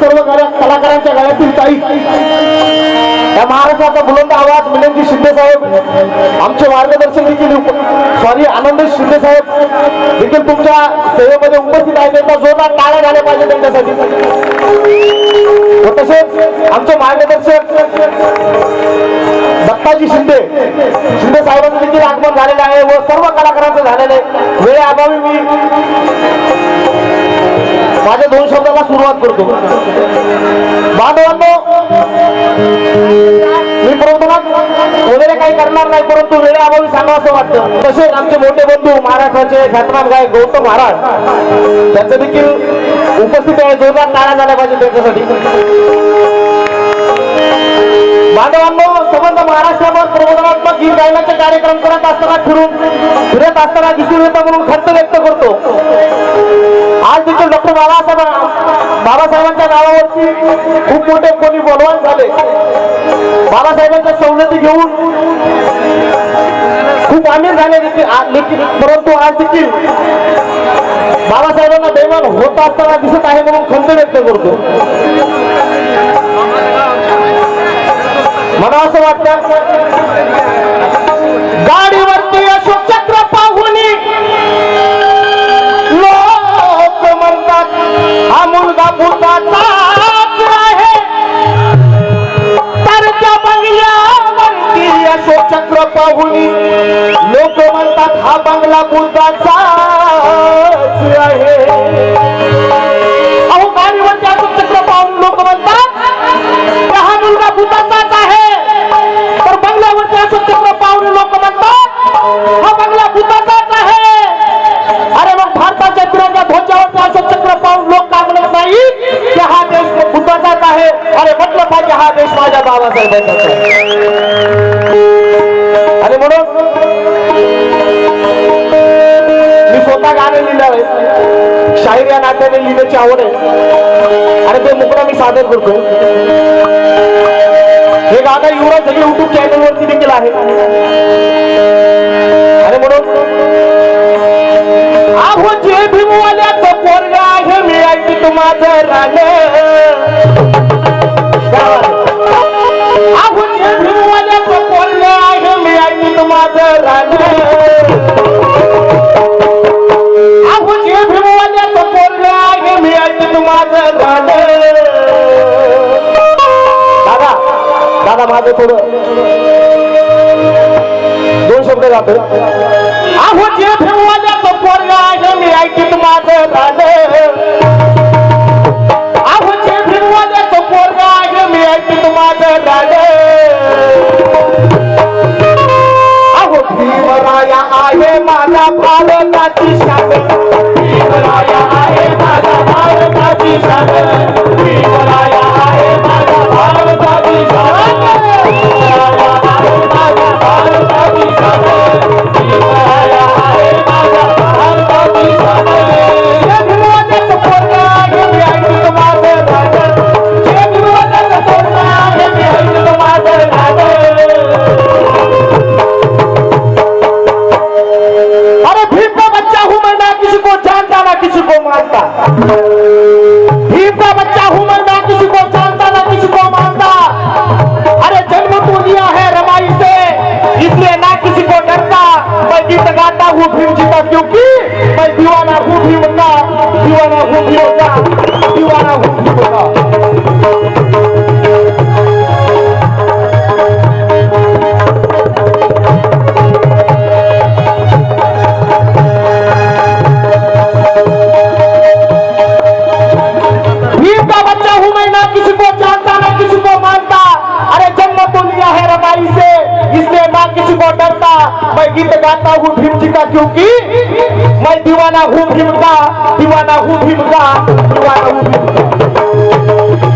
सर्व कलाकारांच्या गळ्यातील ताई. या महाराष्ट्राचा बुलंद आवाज मिलनजी शिंदे साहेब आमचे मार्गदर्शक देखील सॉरी आनंद शिंदे साहेब देखील तुमच्या सेवेमध्ये उपस्थित आहेत. त्यांना जोरदार टाळ्या झाल्या पाहिजे त्यांच्यासाठी. व तसेच आमचे मार्गदर्शक दत्ताजी शिंदे शिंदे साहेबांचं देखील आगमन झालेलं आहे व सर्व कलाकारांचं झालेलं आहे. वेळेअभावी मी माझ्या दोन शब्दाला सुरुवात करतो बांधवांनो मी प्रबोधनात वगैरे काही करणार नाही परंतु वेळेअभावी सांगावं असं वाटतं तसेच आमचे मोठे बंधू महाराष्ट्राचे ख्यातनाम गायक गौतम महाराज त्यांचं देखील उपस्थित आहे जोरदार टाळ्या झाल्या पाहिजे त्यांच्यासाठी बांधवांनो संबंध महाराष्ट्रावर प्रबोधनात्मक गीत गायनाचे कार्यक्रम करत असताना फिरून फिरत असताना दिसून येतं म्हणून खंत व्यक्त करतो. आज देखील डॉक्टर बाबासाहेब बाबासाहेबांच्या नावावरती खूप मोठे कोणी बलवान झाले. बाबासाहेबांच्या सवलती घेऊन खूप आमिर झाले देखील परंतु आज देखील बाबासाहेबांना बेमान होत असताना दिसत आहे म्हणून खंत व्यक्त करतो. गाडीवरती अशोक चक्र पाहून लोक म्हणतात हा मुलगा भूताचाच आहे. तर त्या बंगल्यावरती अशोक चक्र पाहून लोक म्हणतात हा बंगला भूताचाच की हा देश माझ्या बाबासाहेबांचा आणि म्हणून मी स्वतः गाणे लिहिलं आहे. शाहीर या नाट्याने लिहिण्याची आवड आहे. आणि ते मुकडा मी सादर करतो. हे गाणं युवराज सगळे युट्यूब चॅनल वरती देखील आहे. आणि म्हणून आहो जे भीमवाल्याचं पोरगा आहे मी ऐकते माझं राणे राणे माझं थोडं. दोन शब्द जातो आहोत आहे माझा भारताची शान. भीमराया आहे माझा भारताची शान. गीत गाता हूँ भीम जी का क्योंकि मैं दीवाना हूँ भीम का दीवाना हूँ भीम का दीवाना हूँ भीम का मैं गीत गाता हूँ भीम जी का क्योंकि मैं दीवाना हूँ भीम का दीवाना हूँ भीम का दीवाना हूँ भीम का।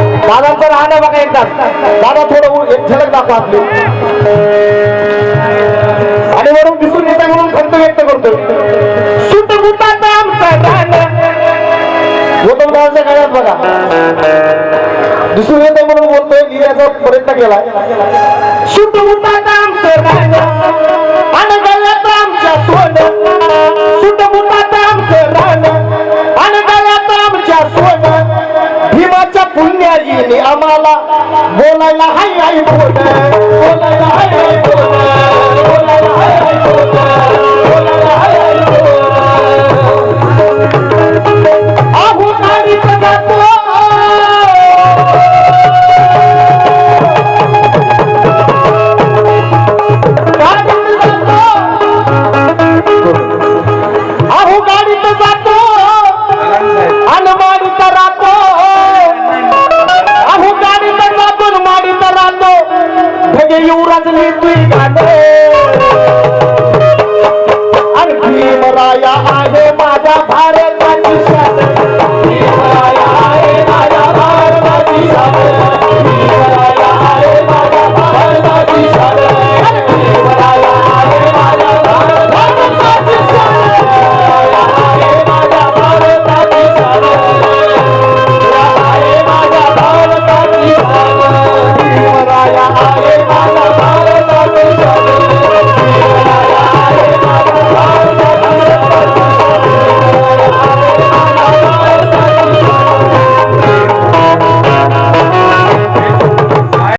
दादांचं राहणं बघा एकदा. दादा थोडं एक झलक दाखवा आपली. आणि वरून दिसून येते म्हणून खंत व्यक्त करतो सुट बुटाचं आमचं रान गौतम दादाच्या गाड्यात बघा. दिसून येते म्हणून बोलतोय लिहिण्याचा प्रयत्न केला सुट बुटाचं आमचं रान आणि पुण्याजीने आम्हाला बोलायला हाय आई बोल. बोलायला हाय आई बोलायला हाय आई बोल. mayor